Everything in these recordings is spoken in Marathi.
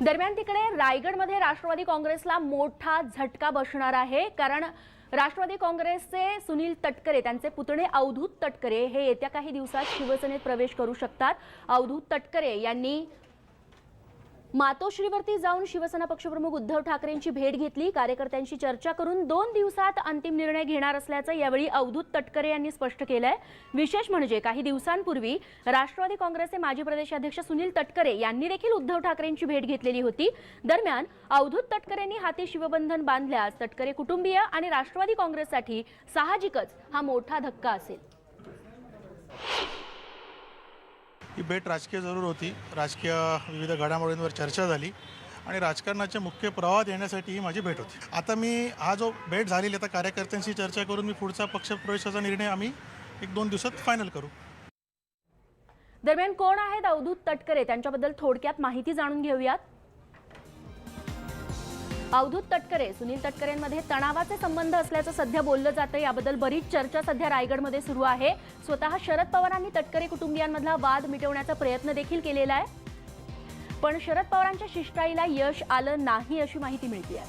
दरम्यान तिकडे रायगडमध्ये राष्ट्रवादी काँग्रेसला मोठा झटका बसणार आहे. कारण राष्ट्रवादी काँग्रेसचे सुनील तटकरे त्यांचे पुतणे अवधूत तटकरे हे येत्या काही दिवसात शिवसेनेत प्रवेश करू शकतात. अवधूत तटकरे यांनी मातोश्रीवरती जाऊन शिवसेना पक्षप्रमुख उद्धव ठाकरेंची भेट घेतली. कार्यकर्त्यांशी चर्चा करून दोन दिवसात अंतिम निर्णय घेणार असल्याचं यावेळी अवधूत तटकरे यांनी स्पष्ट केलंय. विशेष म्हणजे काही दिवसांपूर्वी राष्ट्रवादी काँग्रेसचे माजी प्रदेशाध्यक्ष सुनील तटकरे यांनी देखील उद्धव ठाकरेंची भेट घेतलेली होती. दरम्यान अवधूत तटकरेंनी हाती शिवबंधन बांधल्यास तटकरे कुटुंबीय आणि राष्ट्रवादी काँग्रेससाठी साहजिकच हा मोठा धक्का असेल. ही भेट राजकीय जरूर होती. राजकीय विविध घडामोडींवर चर्चा झाली आणि राजकारणाच्या मुख्य प्रवाहात येण्यासाठी ही माझी भेट होती. आता मी हा जो भेट झालेली आता कार्यकर्त्यांशी चर्चा करून मी पुढचा पक्षप्रवेशाचा निर्णय आम्ही एक दोन दिवसात फायनल करू. दरम्यान कोण आहेत अवधूत तटकरे? त्यांच्याबद्दल थोडक्यात माहिती जाणून घेऊयात. अवधूत तटकरे सुनील तटकरेंमध्ये तणावाचे संबंध असल्याचं सध्या बोललं जातं याबद्दल बरीच चर्चा सध्या रायगडमध्ये सुरू आहे. स्वतः शरद पवारांनी तटकरे कुटुंबियांमधला वाद मिटवण्याचा प्रयत्न देखील केलेला आहे. पण शरद पवारांच्या शिष्टाईला यश आलं नाही अशी माहिती मिळते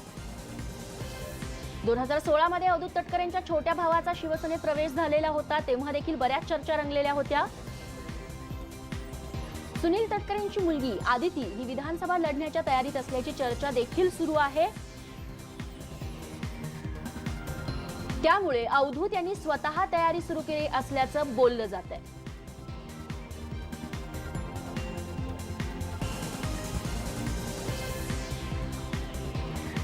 दोन हजार सोळामध्ये अवधूत तटकरेंच्या छोट्या भावाचा शिवसेनेत प्रवेश झालेला होता. तेव्हा देखील बऱ्याच चर्चा रंगलेल्या होत्या. सुनील तटकरेंची मुलगी आदिती ही विधानसभा लढण्याच्या तयारीत असल्याची चर्चा देखील सुरू आहे. त्यामुळे अवधूत यांनी स्वतः तयारी सुरू केली असल्याचं बोललं जात आहे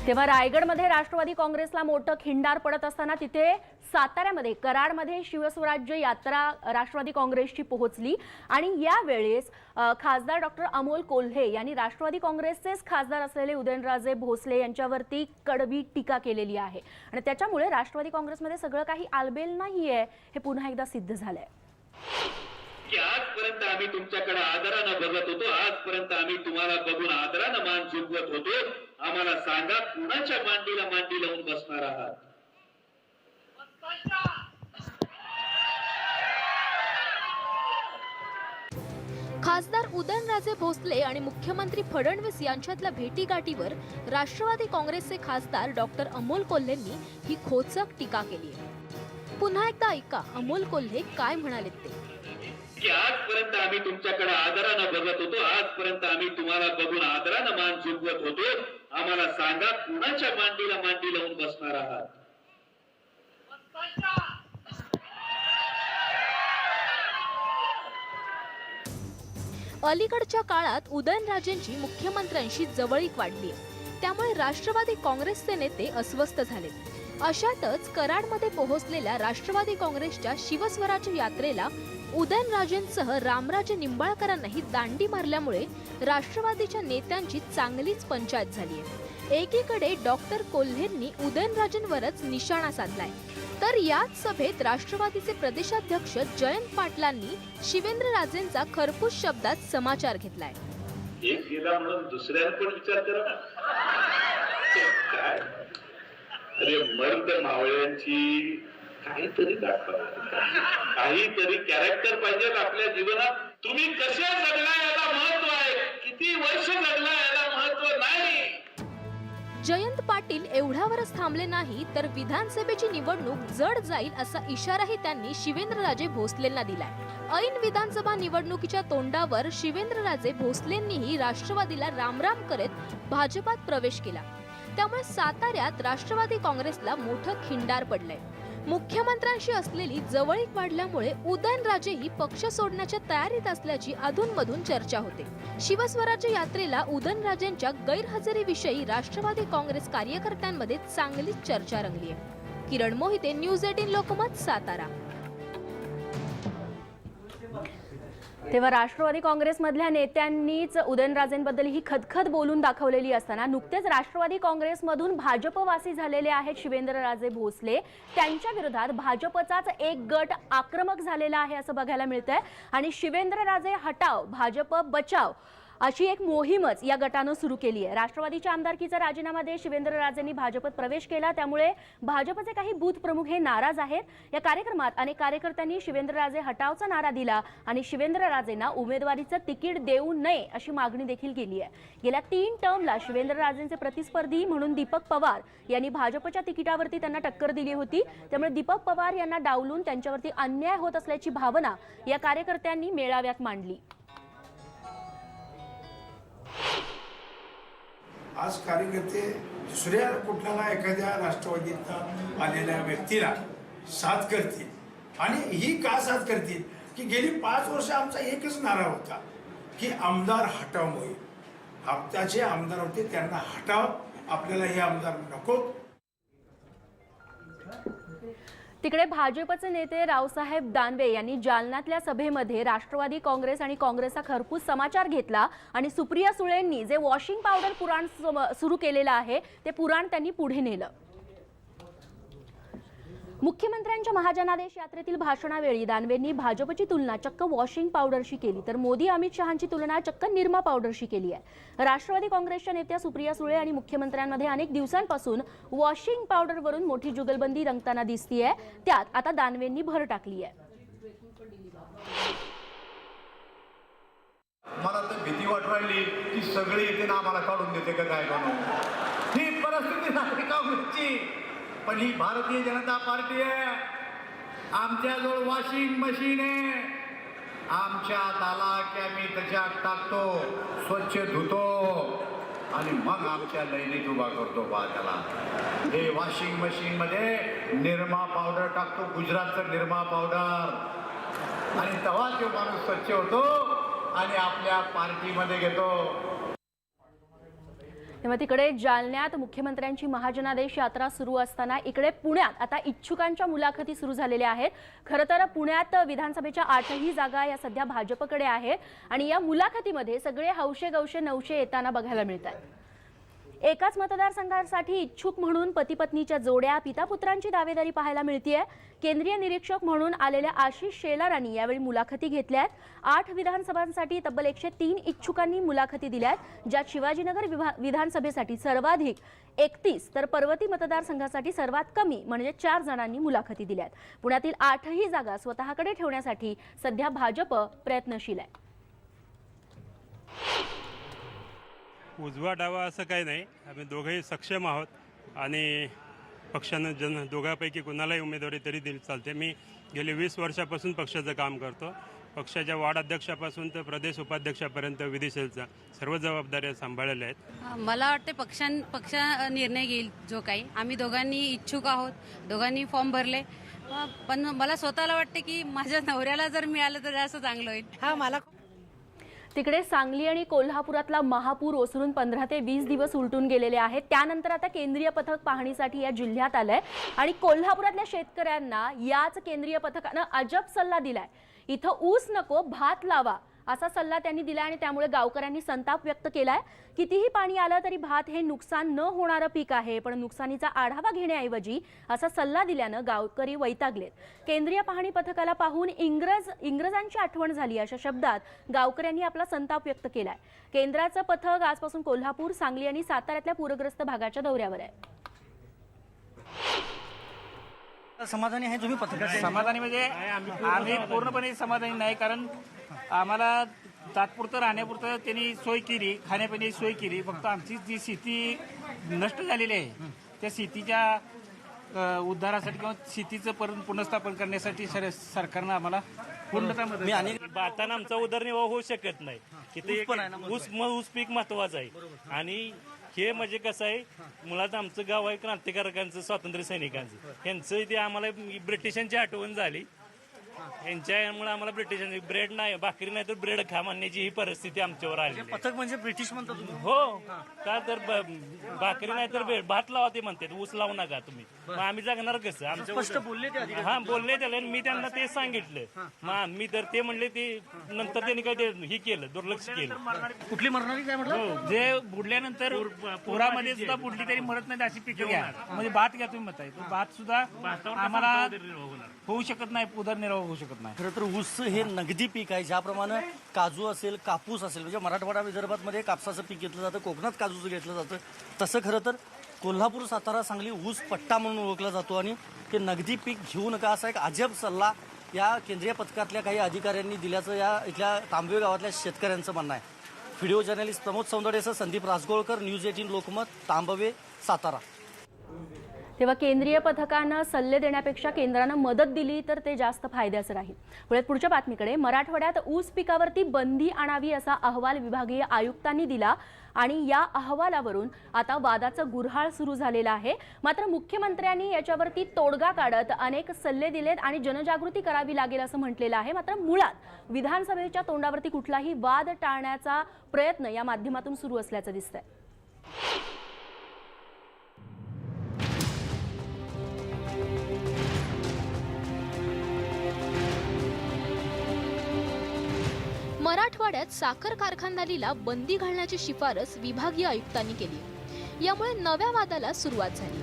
तेव्हा रायगडमध्ये राष्ट्रवादी काँग्रेसला मोठं खिंडार पडत असताना तिथे साताऱ्यामध्ये कराडमध्ये शिवस्वराज्य यात्रा राष्ट्रवादी काँग्रेसची पोहोचली आणि यावेळेस खासदार डॉक्टर अमोल कोल्हे यांनी राष्ट्रवादी काँग्रेसचेच खासदार असलेले उदयनराजे भोसले यांच्यावरती कडवी टीका केलेली आहे. आणि त्याच्यामुळे राष्ट्रवादी काँग्रेसमध्ये सगळं काही आलबेल नाहीये हे पुन्हा एकदा सिद्ध झालंय. की आजपर्यंत आम्ही तुमच्याकडे आदरानं बघत होतो आजपर्यंत आम्ही तुम्हाला बघून आदरानं मान झुकवत होतो. आम्हाला सांगा कुणाच्या मांडीला मांडी लावून बसणार आहात? खासदार उदयनराजे भोसले आणि मुख्यमंत्री फडणवीस यांच्यातल्या भेटीगाठीवर राष्ट्रवादी काँग्रेसचे खासदार डॉक्टर अमोल कोल्हेंनी ही खोचक टीका केली. आहे पुन्हा एकदा ऐका अमोल कोल्हे काय म्हणाले ते. आजपर्यंत आम्ही तुमच्याकडे आदरानं बघत होतो आजपर्यंत आम्ही तुम्हाला बघून आदरानं मान झुकवत होतो. आम्हाला सांगा कुणाच्या मांडीला मांडी लावून बसणार आहात? अलीकडच्या काळात उदयनराजेंची मुख्यमंत्र्यांशी जवळीक वाढली. त्यामुळे राष्ट्रवादी काँग्रेसचे नेते अस्वस्थ झाले अशातच कराडमध्ये पोहोचलेल्या राष्ट्रवादी काँग्रेसच्या शिवस्वराज्य यात्रेला उदयनराजेंसह रामराजे निंबाळकरांनाही दांडी मारल्यामुळे राष्ट्रवादीच्या नेत्यांची चांगलीच पंचायत झाली आहे एकीकडे डॉक्टर कोल्हेंनी उदयनराजेंवरच निशाणा साधलाय. तर याच सभेत राष्ट्रवादीचे प्रदेशाध्यक्ष जयंत पाटलांनी शिवेंद्र राजेंचा खरपूस शब्दात समाचार घेतलाय. एक गेला म्हणून दुसऱ्याला पण विचार करा ना. काय? अरे मर्द मावळ्यांची काहीतरी दाखवा. काहीतरी कॅरेक्टर पाहिजे आपल्या जीवनात. तुम्ही कसे जगला याला महत्त्व आहे? किती वर्ष जगला याला महत्त्व नाही? जयंत पाटील एवढ्यावरच थांबले नाही तर विधानसभेची निवडणूक जड जाईल असा इशाराही त्यांनी शिवेंद्रराजे भोसलेंना दिलाय. ऐन विधानसभा निवडणुकीच्या तोंडावर शिवेंद्रराजे भोसलेंनीही राष्ट्रवादीला रामराम करत भाजपात प्रवेश केला. त्यामुळे साताऱ्यात राष्ट्रवादी काँग्रेसला मोठं खिंडार पडलंय. मुख्यमंत्र्यांशी असलेली जवळीक वाढल्यामुळे उदयनराजेही पक्ष सोडण्याच्या तयारीत असल्याची अधूनमधून चर्चा होते. शिवस्वराज्य यात्रेला उदयनराजेंच्या गैरहजेरीविषयी राष्ट्रवादी काँग्रेस कार्यकर्त्यांमध्ये चांगलीच चर्चा रंगली आहे किरण मोहिते न्यूज एटीन लोकमत सातारा. तेव्हा राष्ट्रवादी काँग्रेसमधल्या नेत्यांनीच उदयनराजेंबद्दल ही खदखद बोलून दाखवलेली असताना नुकतेच राष्ट्रवादी काँग्रेसमधून भाजपवासी झालेले आहेत शिवेंद्रराजे भोसले. त्यांच्या विरोधात भाजपचाच एक गट आक्रमक झालेला आहे असं बघायला मिळतंय. आणि शिवेंद्रराजे हटाव भाजप बचाव अशी एक मोहीमच या गटानं सुरू केली आहे. राष्ट्रवादीच्या आमदारकीचा राजीनामा देत शिवेंद्रराजेंनी भाजपत प्रवेश केला. त्यामुळे भाजपचे काही बूथ प्रमुख हे नाराज आहेत. या कार्यक्रमात अनेक कार्यकर्त्यांनी शिवेंद्रराजे हटावचा नारा दिला आणि शिवेंद्रराजेंना उमेदवारीचं तिकीट देऊ नये अशी मागणी देखील केली आहे. गेल्या तीन टर्मला शिवेंद्रराजेंचे प्रतिस्पर्धी म्हणून दीपक पवार यांनी भाजपच्या तिकिटावरती त्यांना टक्कर दिली होती. त्यामुळे दीपक पवार यांना डावलून त्यांच्यावरती अन्याय होत असल्याची भावना या कार्यकर्त्यांनी मेळाव्यात मांडली. आज कार्यकर्ते दुसऱ्या कुठल्याला एखाद्या राष्ट्रवादीतनं आलेल्या व्यक्तीला साथ करतील? आणि ही का साथ करतील? की गेली पाच वर्ष आमचा एकच नारा होता की आमदार हटाव मोहीम हप्त्याचे आमदार होते त्यांना हटाव. आपल्याला हे आमदार नको. तिकडे भाजपचे नेते रावसाहेब दानवे यांनी जालन्यातल्या सभेमध्ये राष्ट्रवादी काँग्रेस आणि काँग्रेसचा खरपूस समाचार घेतला आणि सुप्रिया सुळेंनी जे वॉशिंग पावडर पुराण सुरू केलेलं आहे ते पुराण त्यांनी पुढे नेलं. मुख्यमंत्र्यांच्या महाजनादेश यात्रेतील भाषणावेळी दानवेंनी भाजपची तुलना चक्क वॉशिंग पावडरशी केली तर मोदी अमित शहांची तुलना चक्क निर्मा पावडरशी केली आहे. राष्ट्रवादी काँग्रेसच्या नेत्या सुप्रिया सुळे आणि मुख्यमंत्र्यांमध्ये अनेक दिवसांपासून वॉशिंग पावडरवरून मोठी जुगलबंदी रंगताना दिसतीये. त्यात आता दानवेंनी भर टाकली आहे. मला तर भीती वाटू राहिली की सगळे येते ना आम्हाला काढून देते का काय म्हणून. ही परिस्थिती नाही काँग्रेसची पण ही भारतीय जनता पार्टी आहे. आमच्याजवळ वॉशिंग मशीन आहे. आमच्या आला की आम्ही त्याच्यात टाकतो स्वच्छ धुतो. आणि मग आमच्या लैनीत उभा करतो बा त्याला हे वॉशिंग मशीन मध्ये निरमा पावडर टाकतो गुजरातचं निरमा पावडर आणि तेव्हा तो माणूस स्वच्छ होतो आणि आपल्या पार्टीमध्ये घेतो. तेव्हा तिकडे जालन्यात मुख्यमंत्र्यांची महाजनादेश यात्रा सुरू असताना इकडे पुण्यात आता इच्छुकांच्या मुलाखती सुरू झालेल्या आहेत. खरं तर पुण्यात विधानसभेच्या आठही जागा या सध्या भाजपकडे आहेत आणि या मुलाखतीमध्ये सगळे हौशे गौशे नवशे येताना बघायला मिळत आहेत एकाच मतदारसंघासाठी इच्छुक म्हणून पती पत्नीच्या जोड्या पिता पुत्रांची दावेदारी पाहायला मिळतीये. केंद्रीय निरीक्षक म्हणून आलेल्या आशिष शेलारांनी यावेळी मुलाखती घेतल्यात. आठ विधानसभांसाठी तब्बल एकशे तीन इच्छुकांनी मुलाखती दिल्यात ज्यात शिवाजीनगर विभा विधानसभेसाठी सर्वाधिक एकतीस तर पर्वती मतदारसंघासाठी सर्वात कमी म्हणजे चार जणांनी मुलाखती दिल्यात. पुण्यातील आठही जागा स्वतःकडे ठेवण्यासाठी सध्या भाजप प्रयत्नशील आहे. उजवा डावा असं काही नाही. आम्ही दोघंही सक्षम आहोत आणि पक्षानं जन दोघांपैकी कुणालाही उमेदवारी तरी दिली चालते. मी गेले वीस वर्षापासून पक्षाचं काम करतो. पक्षाच्या वार्ड अध्यक्षापासून तर प्रदेश उपाध्यक्षापर्यंत विधिसेलचा सर्व जबाबदाऱ्या सांभाळलेल्या आहेत. मला वाटते पक्षां पक्ष निर्णय घेईल जो काही. आम्ही दोघांनी इच्छुक आहोत. दोघांनी फॉर्म भरले. पण मला स्वतःला वाटते की माझ्या नवऱ्याला जर मिळालं तर जास्त चांगलं होईल. हा मला तिकडे सांगली आणि कोल्हापुरातला महापूर ओसरून पंधरा ते वीस दिवस उलटून गेलेले आहेत. त्यानंतर आता केंद्रीय पथक पाहणीसाठी या जिल्ह्यात आलंय. आणि कोल्हापुरातल्या शेतकऱ्यांना याच केंद्रीय पथकानं अजब सल्ला दिलाय. इथं ऊस नको भात लावा. असा सल्ला त्यांनी दिलाय आणि त्यामुळे गावकऱ्यांनी संताप व्यक्त केलाय. कितीही पाणी आलं तरी भात हे नुकसान न होणारं पीक आहे पण नुकसानीचा आढावा घेण्याऐवजी असा सल्ला दिल्यानं गावकरी वैतागलेत. केंद्रीय पाहणी पथकाला पाहून इंग्रज इंग्रजांची आठवण झाली अशा शब्दात गावकऱ्यांनी आपला संताप व्यक्त केलाय. केंद्राचं पथक आजपासून कोल्हापूर सांगली आणि साताऱ्यातल्या पूरग्रस्त भागाच्या दौऱ्यावर आहे. समाधानी आहे तुम्ही पत्रकार? समाधानी म्हणजे आम्ही पूर्णपणे समाधानी नाही कारण आम्हाला तात्पुरतं राहण्यापुरतं त्यांनी सोय केली खाण्यापिण्याची सोय केली. फक्त आमची जी शेती नष्ट झालेली आहे त्या शेतीच्या उद्धारासाठी किंवा शेतीचं परत पुनर्स्थापन करण्यासाठी सर सरकारनं आम्हाला पूर्णतः. भातानं आमचा उदरनिर्वाह होऊ शकत नाही. तिथे एक ऊस म- ऊस पीक महत्वाचं आहे. आणि हे म्हणजे कसं आहे मुळात आमचं गाव आहे क्रांतिकारकांचं स्वातंत्र्य सैनिकांचं. यांचं इथे आम्हाला ब्रिटिशांची आठवण झाली. यांच्यामुळे आम्हाला ब्रिटिशांनी ब्रेड नाही भाकरी नाही तर ब्रेड खा म्हणण्याची ही परिस्थिती आमच्यावर आली. आहे. पथक म्हणजे ब्रिटिश म्हणता तुम्ही? हो का तर ब- भाकरी नाही तर ब्रेड भात लावा ते म्हणतात ऊस लावू नका तुम्ही. मग आम्ही जगणार कसं? आमच्या स्पष्ट बोलले ते अधिकारी. हा बोलले त्याला आणि मी त्यांना ते सांगितलं. मग मी तर ते म्हणले ते नंतर त्यांनी काय ते हे केलं दुर्लक्ष केलं. कुठली मरणारी काय म्हटलं? हो, जे बुडल्यानंतर पुरामध्ये सुद्धा बुडली तरी मरत नाही अशी पिकं घ्या. म्हणजे भात घ्या तुम्ही म्हणताय. तो भात सुद्धा आम्हाला होऊ शकत नाही उदरनिर्वाह होऊ शकत नाही. खरं तर ऊस हे नगदी पीक आहे ज्याप्रमाणे काजू असेल कापूस असेल म्हणजे मराठवाडा विदर्भामध्ये कापसाचं पीक घेतलं जातं कोकणात काजूचं घेतलं जातं. तसं खरं तर कोल्हापूर सातारा सांगली ऊस पट्टा म्हणून ओळखला जातो आणि ते नगदी पीक घेऊ नका असा एक अजब सल्ला या केंद्रीय पथकातल्या काही अधिकाऱ्यांनी दिल्याचं या इथल्या तांबवे गावातल्या शेतकऱ्यांचं म्हणणं आहे. व्हिडिओ जर्नलिस्ट प्रमोद सौंदर्यसह संदीप राजगोळकर न्यूज एटीन लोकमत तांबवे सातारा. तेव्हा केंद्रीय पथकानं सल्ले देण्यापेक्षा केंद्रानं मदत दिली तर ते जास्त फायद्याचं राहील. पुढे पुढच्या बातमीकडे मराठवाड्यात ऊस पिकावरती बंदी आणावी असा अहवाल विभागीय आयुक्तांनी दिला आणि या अहवालावरून आता वादाचं गुऱ्हाळ सुरू झालेलं आहे. मात्र मुख्यमंत्र्यांनी याच्यावरती तोडगा काढत अनेक सल्ले दिलेत आणि जनजागृती करावी लागेल असं म्हटलेलं आहे. मात्र मुळात विधानसभेच्या तोंडावरती कुठलाही वाद टाळण्याचा प्रयत्न या माध्यमातून सुरू असल्याचं दिसतंय. मराठवाड्यात साखर कारखानदारीला बंदी घालण्याची शिफारस विभागीय आयुक्तांनी केली. यामुळे नव्या वादाला सुरुवात झाली.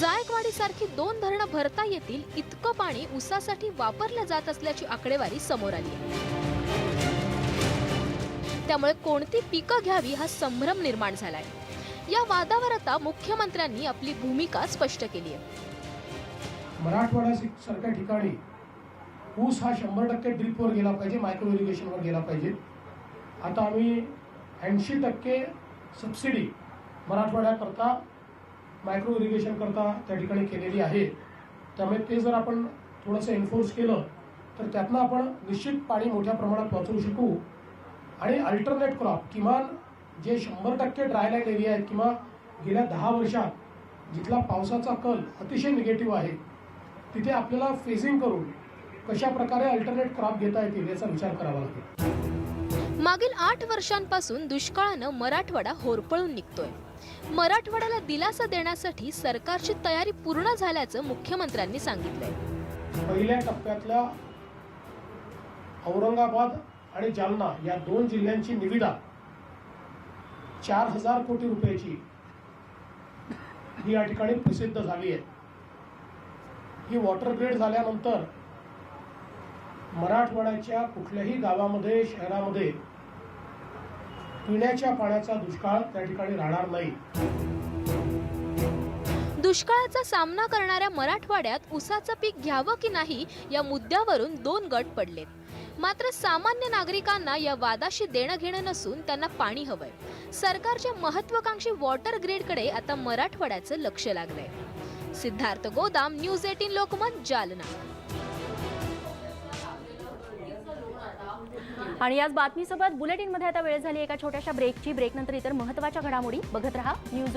जायकवाडी सारखी दोन धरणं भरता येतील इतकं पाणी ऊसासाठी वापरलं जात असल्याची आकडेवारी समोर आली. त्यामुळे कोणती पिकं घ्यावी हा संभ्रम निर्माण झालाय. या वादावर आता मुख्यमंत्र्यांनी आपली भूमिका स्पष्ट केली आहे. मराठवाडा सारख्या ठिकाणी ऊस हा शंभर टक्के ड्रिपवर गेला पाहिजे मायक्रो इरिगेशनवर गेला पाहिजे. आता आम्ही ऐंशी टक्के सबसिडी मराठवाड्याकरता मायक्रो इरिगेशनकरता त्या ठिकाणी केलेली आहे. त्यामुळे ते जर आपण थोडंसं एन्फोर्स केलं तर त्यातनं आपण निश्चित पाणी मोठ्या प्रमाणात वाचवू शकू. आणि अल्टरनेट क्रॉप किमान जे शंभर टक्के ड्रायलँड एरिया आहेत किंवा गेल्या दहा वर्षात जिथला पावसाचा कल अतिशय निगेटिव्ह आहे तिथे आपल्याला फेसिंग करून कशा प्रकारे अल्टरनेट क्रॉप घेता येतील याचा विचार करावा लागेल. मागील आठ वर्षांपासून दुष्काळानं मराठवाडा होरपळून निघतोय. मराठवाड्याला दिलासा देण्यासाठी सरकारची तयारी पूर्ण झाल्याचं मुख्यमंत्र्यांनी सांगितलंय. पहिल्या टप्प्यातल्या औरंगाबाद आणि जालना या दोन जिल्ह्यांची निविदा चार हजार कोटी रुपयाची ही या ठिकाणी प्रसिद्ध झाली आहे. ही वॉटर ग्रेड झाल्यानंतर मराठवाड्याच्या कुठल्याही गावामध्ये शहरामध्ये पिण्याच्या पाण्याचा दुष्काळ त्या ठिकाणी राहणार नाही. दुष्काळाचा सामना करणाऱ्या मराठवाड्यात ऊसाचं पीक घ्यावं की नाही या मुद्द्यावरून दोन गट पडलेत. मात्र सामान्य नागरिकांना या वादाशी देणं घेणं नसून त्यांना पाणी हवंय. सरकारच्या महत्वाकांक्षी वॉटर ग्रीडकडे आता मराठवाड्याचं लक्ष लागलंय. सिद्धार्थ गोदाम न्यूज एटीन लोकमत जालना. आणि याच बातमीसोबत बुलेटिनमध्ये आता वेळ झाली एका छोट्याशा ब्रेकची ब्रेकनंतर इतर महत्त्वाच्या घडामोडी बघत रहा. न्यूज